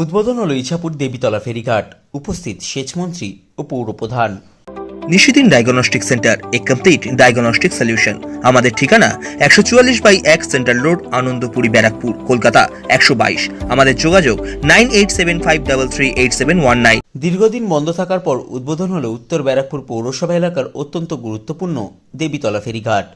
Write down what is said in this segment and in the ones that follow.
উদ্বোধন হল ইছাপুর দেবীতলা ফেরিঘাট। উপস্থিত সেচমন্ত্রী ও পৌরপ্রধান। নিশিদিন ডায়াগনস্টিক সেন্টার এ কমপ্লিট ডায়াগনস্টিক সলিউশন। আমাদের ঠিকানা একশো চুয়াল্লিশ বাই এক সেন্ট্রাল রোড আনন্দপুরি ব্যারাকপুর কলকাতা একশো বাইশ। আমাদের যোগাযোগ nine eight seven five double three eight seven one nine. দীর্ঘদিন বন্ধ থাকার পর উদ্বোধন হল উত্তর ব্যারাকপুর পৌরসভা এলাকার অত্যন্ত গুরুত্বপূর্ণ দেবীতলা ফেরিঘাট।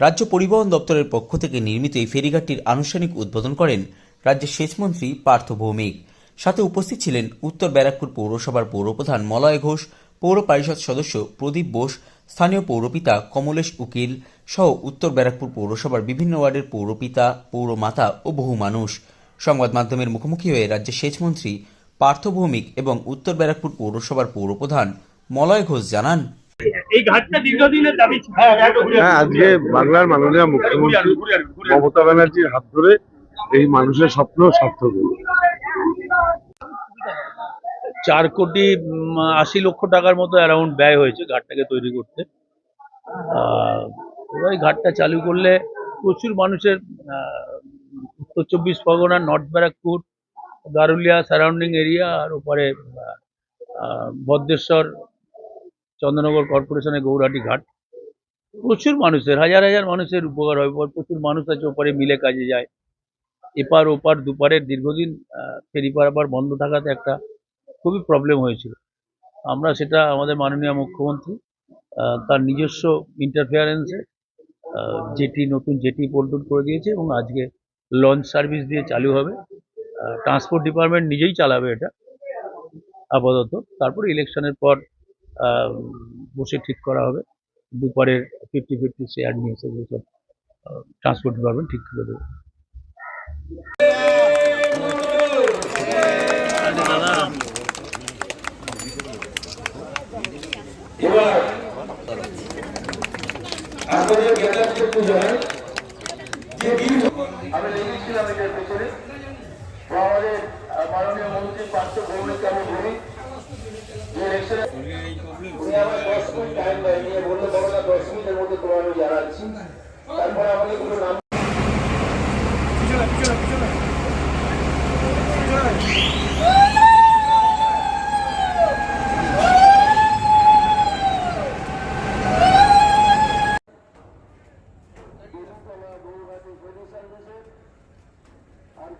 রাজ্য পরিবহন দপ্তরের পক্ষ থেকে নির্মিত এই ফেরিঘাটটির আনুষ্ঠানিক উদ্বোধন করেন রাজ্যের সেচমন্ত্রী পার্থ ভৌমিক। সাথে উপস্থিত ছিলেন উত্তর ব্যারাকপুর পৌরসভার পৌরপ্রধান মলয় ঘোষ পৌর পরিষদ সদস্য প্রদীপ বোস স্থানীয় পৌরপিতা কমলেশ উকিল সহ উত্তর ব্যারাকপুর পৌরসভার বিভিন্ন ওয়ার্ডের পৌরপিতা পৌরমাতা ও বহু মানুষ। সংবাদ মাধ্যমের মুখোমুখি হয়ে রাজ্যের সেচমন্ত্রী পার্থ ভৌমিক এবং উত্তর ব্যারাকপুর পৌরসভার পৌরপ্রধান মলয় ঘোষ জানান এই ঘাটটা দীর্ঘদিনের দাবি হ্যাঁ আজকে বাংলার মাননীয় মুখ্যমন্ত্রী মমতা ব্যানার্জির হাত ধরে এই মানুষের স্বপ্ন সার্থক হলো। চার কোটি আশি লক্ষ টাকার মতো অ্যারাউন্ড ব্যয় হয়েছে ঘাটটাকে তৈরি করতে। এবার ঘাটটা চালু করলে প্রচুর মানুষের উত্তর চব্বিশ Parganas north Barrackpore, Garulia surrounding area আর ওপারে ভদ্রেশ্বর চন্দ্রনগর কর্পোরেশনের গৌরাটি ঘাট। প্রচুর মানুষের, হাজার হাজার মানুষের উপকার হয় প্রচুর মানুষ আছে ওপারে মিলে কাজে যায়। এপার ওপার দুপারের দীর্ঘদিন ফেরি পারাপার বন্ধ থাকাতে একটা খুবই প্রবলেম হয়েছিল। আমরা সেটা আমাদের মাননীয় মুখ্যমন্ত্রী তার নিজস্ব ইন্টারফেয়ারেন্সে জেটি, নতুন জেটি পোল্টন করে দিয়েছে এবং আজকে লঞ্চ সার্ভিস দিয়ে চালু হবে। ট্রান্সপোর্ট ডিপার্টমেন্ট নিজেই চালাবে এটা আপাতত। তারপরে ইলেকশনের পর বসে ঠিক করা হবে। দুপারের ফিফটি ফিফটি শেয়ার নিয়ে সেগুলো সব ট্রান্সপোর্ট ডিপার্টমেন্ট ঠিক করে দেবে। আমি লেগেছিলাম এটার আমাদের মাননীয় মন্ত্রী পার্থ ভৌমিক আমি বলি যে আমার দশ মিনিট টাইম দেয়, নিয়ে বলল বলো দশ মিনিটের মধ্যে তোমার আমি জানাচ্ছি। তারপরে আমাকে কোনো নাম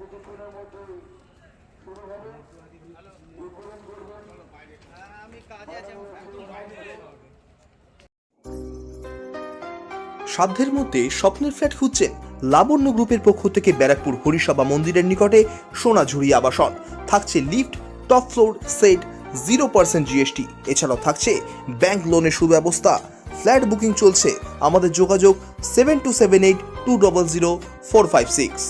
কিছুক্ষণের শুরু হবে সাধ্যের মধ্যে স্বপ্নের ফ্ল্যাট খুঁজছেন লাবণ্য গ্রুপের পক্ষ থেকে ব্যারাকপুর হরিসভা মন্দিরের নিকটে সোনাঝুরি আবাসন। থাকছে lift, top floor, set, zero percent GST. এছাড়াও থাকছে ব্যাংক লোনের সুব্যবস্থা। ফ্ল্যাট বুকিং চলছে। আমাদের যোগাযোগ seven two seven eight two double zero four five six.